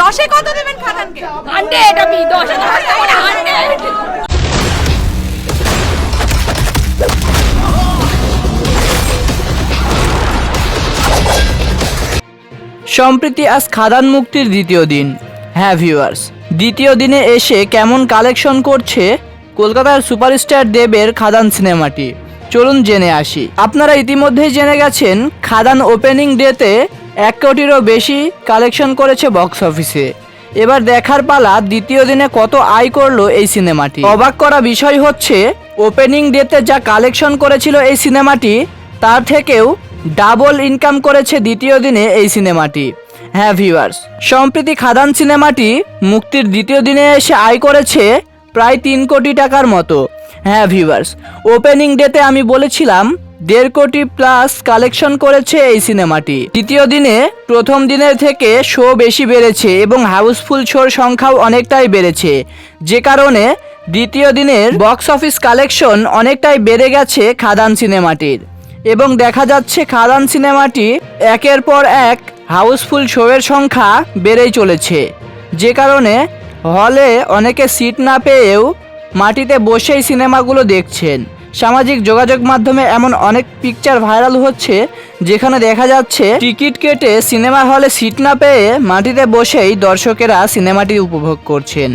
দশে কত দেবেন খাদানকে? হান্ড্রেড আমি দশ হান্ড্রেড? সম্প্রীতি আজ খাদান মুক্তির দ্বিতীয় দিন। হ্যাঁ ভিউয়ার্স দ্বিতীয় দিনে এসে কেমন কালেকশন করছে কলকাতার সুপারস্টার দেবের খাদান সিনেমাটি চলুন জেনে আসি। আপনারা ইতিমধ্যেই জেনে গেছেন খাদান ওপেনিং ডেতে এক কোটিরও বেশি কালেকশন করেছে বক্স অফিসে। এবার দেখার পালা দ্বিতীয় দিনে কত আয় করল এই সিনেমাটি। অবাক করা বিষয় হচ্ছে ওপেনিং ডেতে যা কালেকশন করেছিল এই সিনেমাটি, তার থেকেও ডাবল ইনকাম করেছে দ্বিতীয় দিনে এই সিনেমাটি। হ্যাঁ ভিউয়ার্স সম্প্রতি খাদান সিনেমাটি মুক্তির দ্বিতীয় দিনে এসে আয় করেছে প্রায় তিন কোটি টাকার মতো। হ্যাঁ ভিউয়ার্স ওপেনিং ডেতে আমি বলেছিলাম দেড় কোটি প্লাস কালেকশন করেছে এই সিনেমাটি। তৃতীয় দিনে প্রথম দিনের থেকে শো বেশি বেড়েছে এবং হাউসফুল শোর সংখ্যাও অনেকটাই বেড়েছে। যে কারণে দ্বিতীয় দিনের বক্স অফিস কালেকশন অনেকটাই বেড়ে গেছে খাদান সিনেমাটির। এবং দেখা যাচ্ছে খাদান সিনেমাটি একের পর এক হাউসফুল শোয়ের সংখ্যা বেড়েই চলেছে। যে কারণে হলে অনেকে সিট না পেয়েও মাটিতে বসেই সিনেমাগুলো দেখছেন। সামাজিক যোগাযোগ মাধ্যমে এমন অনেক পিকচার ভাইরাল হচ্ছে, যেখানে দেখা যাচ্ছে, টিকিট কেটে সিনেমা হলে সিট না পেয়ে মাটিতে বসেই দর্শকেরা সিনেমাটি উপভোগ করছেন।